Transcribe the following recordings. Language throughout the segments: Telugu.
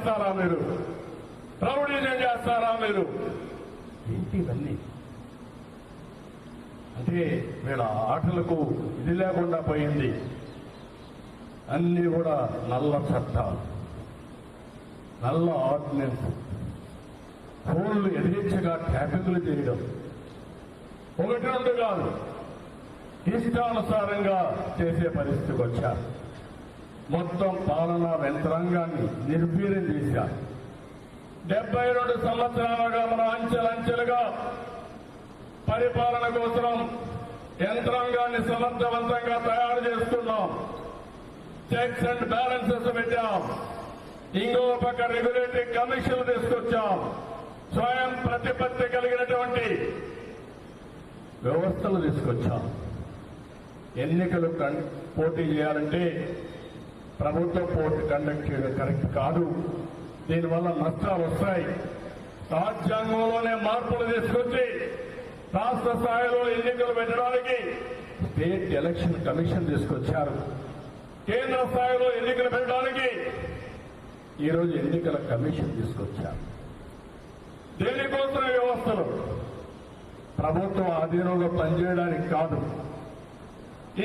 చేస్తారా మీరు? ప్రౌఢీజం చేస్తారా మీరు? ఏంటి ఇవన్నీ? అంటే వీళ్ళ ఆటలకు ఇది లేకుండా పోయింది. అన్నీ కూడా నల్ల చట్టాలు. నల్ల ఆర్డినెన్స్. ఫోన్లు ఎదిరించగా ట్యాపింగ్లు చేయడం. ఒకటి రెండు కాదు. ఇష్టానుసారంగా చేసే పరిస్థితికి వచ్చారు. మొత్తం పాలనా యంత్రాంగాన్ని నిర్వీర్యం చేశారు. డెబ్బై రెండు సంవత్సరాలుగా మన అంచెలంచెలుగా పరిపాలన కోసం యంత్రాంగాన్ని సమర్థవంతంగా తయారు చేస్తున్నాం. చెక్స్ అండ్ బ్యాలెన్సెస్ పెట్టాం. ఇంకో పక్క రెగ్యులేటరీ కమిషన్ తీసుకొచ్చాం. స్వయం ప్రతిపత్తి కలిగినటువంటి వ్యవస్థలు తీసుకొచ్చాం. ఎన్నికలు కన్- పోటీ చేయాలంటే ప్రభుత్వ పోటీ కండక్ట్ చేయడం కరెక్ట్ కాదు. దీనివల్ల నష్టాలు వస్తాయి. రాజ్యాంగంలోనే మార్పులు తీసుకొచ్చి రాష్ట్ర స్థాయిలో ఎన్నికలు పెట్టడానికి స్టేట్ ఎలక్షన్ కమిషన్ తీసుకొచ్చారు. కేంద్ర స్థాయిలో ఎన్నికలు పెట్టడానికి ఈరోజు ఎన్నికల కమిషన్ తీసుకొచ్చారు. దేనికోసం వ్యవస్థలు ప్రభుత్వం ఆధీనంలో పనిచేయడానికి కాదు.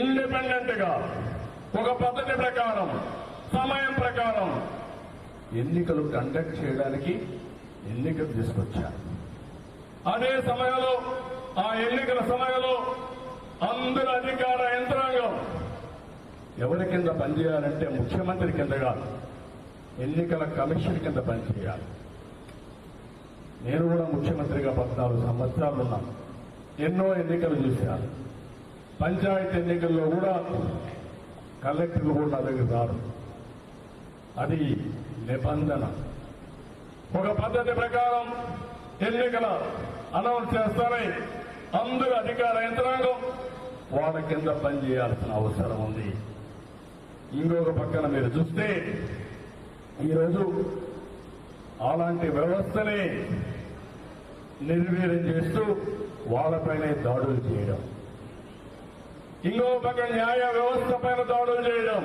ఇండిపెండెంట్గా ఒక పద్ధతి ప్రకారం సమయం ప్రకారం. ఎన్నికలు కండక్ట్ చేయడానికి ఎన్నికలు తీసుకొచ్చారు. అదే సమయంలో ఆ ఎన్నికల సమయంలో అందరు అధికార యంత్రాంగం ఎవరి కింద పనిచేయాలంటే ముఖ్యమంత్రి కింద కాదు ఎన్నికల కమిషన్ కింద పనిచేయాలి. నేను కూడా ముఖ్యమంత్రిగా పద్నాలుగు సంవత్సరాలు ఉన్నాను. ఎన్నో ఎన్నికలు చూశాను. పంచాయతీ ఎన్నికల్లో కూడా కలెక్టర్లు కూడా నా దగ్గర రారు. అది నిబంధన. ఒక పద్ధతి ప్రకారం ఎన్నికల అనౌన్స్ చేస్తారని అందరూ అధికార యంత్రాంగం వాళ్ళ కింద పనిచేయాల్సిన అవసరం ఉంది. ఇంకొక పక్కన మీరు చూస్తే ఈరోజు అలాంటి వ్యవస్థని నిర్వీర్యం చేస్తూ వాళ్ళపైనే దాడులు చేయడం. ఇంకో పక్క న్యాయ వ్యవస్థ పైన దాడులు చేయడం.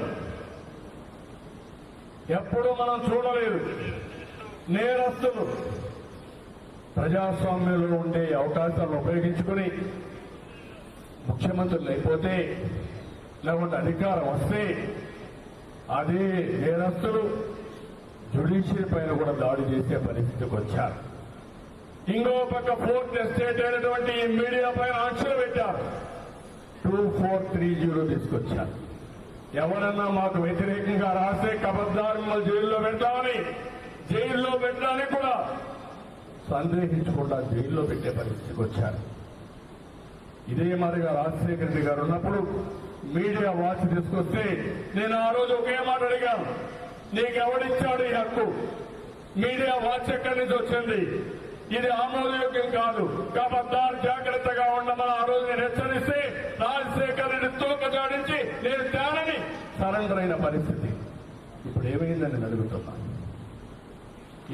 ఎప్పుడు మనం చూడలేదు. నేరస్తులు ప్రజాస్వామ్యంలో ఉండే అవకాశాలను ఉపయోగించుకుని ముఖ్యమంత్రులు అయిపోతే లేకుంటే అధికారం వస్తే అదే నేరస్తులు జ్యుడిషియరీ పైన కూడా దాడి చేసే పరిస్థితికి వచ్చారు. ఇంకో పక్క ఫోర్త్ ఎస్టేట్ అయినటువంటి ఈ మీడియా పైన ఆంక్షలు పెట్టారు. టూ ఫోర్ త్రీ జీరో తీసుకొచ్చారు ఎవరన్నా మాకు వ్యతిరేకంగా రాస్తే కబద్దారు మిమ్మల్ని జైల్లో పెట్టామని జైల్లో పెట్టడానికి కూడా సందేహించకుండా జైల్లో పెట్టే పరిస్థితికి వచ్చారు. ఇదే మాదిరిగా రాజశేఖర రెడ్డి గారు ఉన్నప్పుడు మీడియా వాచ్ తీసుకొస్తే నేను ఆ రోజు ఒకే మాట అడిగాను. నీకెవడిచ్చాడు ఈ హక్కు? మీడియా వాచ్ ఎక్కడి నుంచి వచ్చింది? ఇది ఆమోదయోగ్యం కాదు. కాబట్టి జాగ్రత్తగా ఉండమని ఆ రోజు నేను హెచ్చరిస్తే రాజశేఖర్ రెడ్డి తోక జాడించి నేను తేనని సరెండర్ అయిన పరిస్థితి. ఇప్పుడు ఏమైందని నేను అడుగుతున్నాను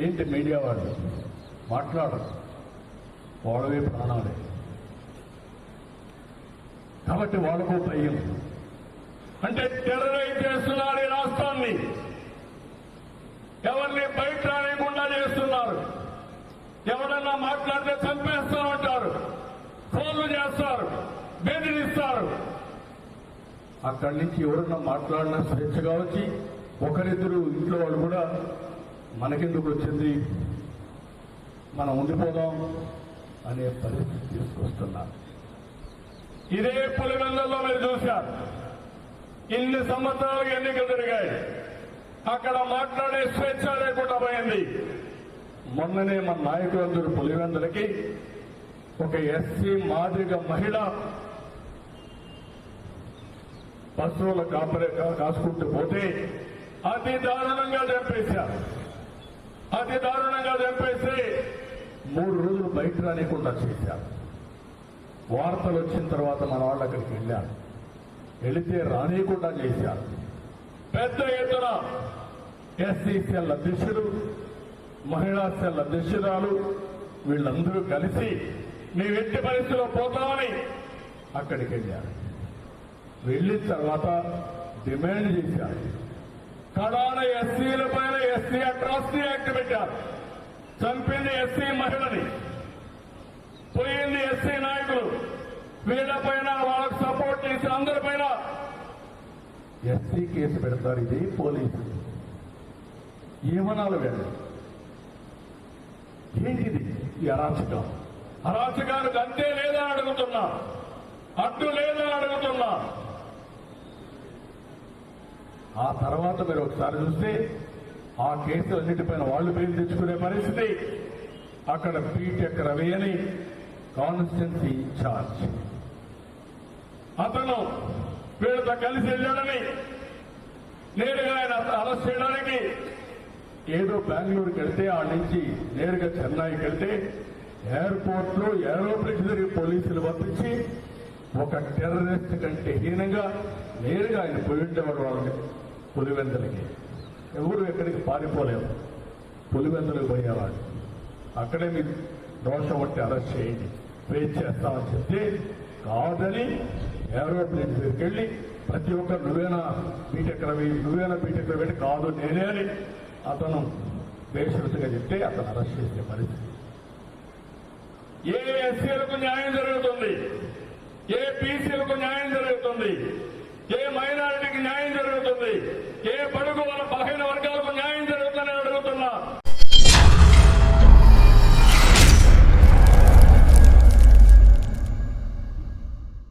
ఏంటి మీడియా వాళ్ళు? మాట్లాడరు. వాళ్ళవే ప్రాణాలే. కాబట్టి వాళ్ళకు భయం. అంటే టెర్రరైజ్ చేస్తున్నారు ఈ రాష్ట్రాన్ని. ఎవరిని బయట రానియకుండా చేస్తున్నారు. ఎవరన్నా మాట్లాడితే చంపేస్తూ ఉంటారు. ఫోన్లు చేస్తారు. బెదిరిస్తారు. అక్కడి నుంచి ఎవరన్నా మాట్లాడినా స్వేచ్ఛగా వచ్చి ఒకరిద్దరు ఇంట్లో వాళ్ళు కూడా మనకెందుకు వచ్చింది? మనం ఉండిపోదాం అనే పరిస్థితి తీసుకొస్తున్నారు. ఇదే పులివెందల్లో మీరు చూశారు. ఇన్ని సంవత్సరాలుగా ఎన్నికలు జరిగాయి. అక్కడ మాట్లాడే స్వేచ్ఛ లేకుండా పోయింది. మొన్ననే మన నాయకులందరూ పులివెందులకి ఒక ఎస్సీ మాదిరిగ మహిళ పశువుల కాపరే కాసుకుంటూ పోతే అతి దారుణంగా చంపేశారు అతి దారుణంగా చంపేసి మూడు రోజులు బయట రానికుండా చేశారు వార్తలు వచ్చిన తర్వాత మన వాళ్ళు అక్కడికి వెళ్ళారు వెళితే రానియకుండా చేశారు పెద్ద ఎత్తున ఎస్సీ సెల్ అధ్యక్షుడు మహిళా సెల్ అధ్యక్షురాలు వీళ్ళందరూ కలిసి మీ ఎట్టి పరిస్థితిలో పోతామని అక్కడికి వెళ్ళారు. వెళ్ళిన తర్వాత డిమాండ్ చేశారు. కడాన ఎస్సీల పైన ఎస్సీ అట్రాసిటీ యాక్ట్ పెట్టారు. చంపింది ఎస్సీ మహిళని. పోయింది ఎస్సీ నాయకులు. వీళ్ళపైన వాళ్ళకు సపోర్ట్ చేసిన అందరిపైన ఎస్సీ కేసు పెడతారు. ఇది పోలీసు. ఏమనాలి వెళ్ళారు ఏంటిది? ఈ అరాచకం. అరాచకానికి అంతే లేదా అడుగుతున్నా. అడ్డు లేదా అడుగుతున్నా. ఆ తర్వాత మీరు ఒకసారి చూస్తే ఆ కేసులన్నిటిపైన వాళ్ళు పేరు తెచ్చుకునే పరిస్థితి. అక్కడ బీటెక్ రవి అని కాన్స్టిట్యున్సీ ఇన్ఛార్జ్. అతను వీళ్ళతో కలిసి వెళ్ళాడని నేరుగా ఆయన అరెస్ట్ చేయడానికి ఏదో బెంగళూరుకి వెళ్తే ఆ నుంచి నేరుగా చెన్నైకి వెళ్తే ఎయిర్పోర్ట్లో ఏరోప్లేన్ జరిగి పోలీసులు పంపించి ఒక టెర్రరిస్ట్ కంటే హీనంగా నేరుగా ఆయన పోయిండేవాడు వాళ్ళని పులివెందులకి. ఎవరు ఎక్కడికి పారిపోలేము పులివెందులకు పోయేవాడు. అక్కడే మీరు దోషం పట్టి అరెస్ట్ చేయండి. వెయిట్ చేస్తామని చెప్తే కాదని ఏరోప్లేన్ దగ్గరికి వెళ్ళి ప్రతి ఒక్కరు నువ్వేనా బీటెక్ రవి? నువ్వేనా బీటెక్ రవి అంటే కాదు నేనే అని అతను బేషరతుగా చెప్తే అతను అరెస్ట్ చేసే పరిస్థితి. ఏ ఎస్సీలకు న్యాయం జరుగుతుంది? ఏ బీసీలకు న్యాయం జరుగుతుంది? ఏ మైనారిటీకి న్యాయం జరుగుతుంది? ఏ పడు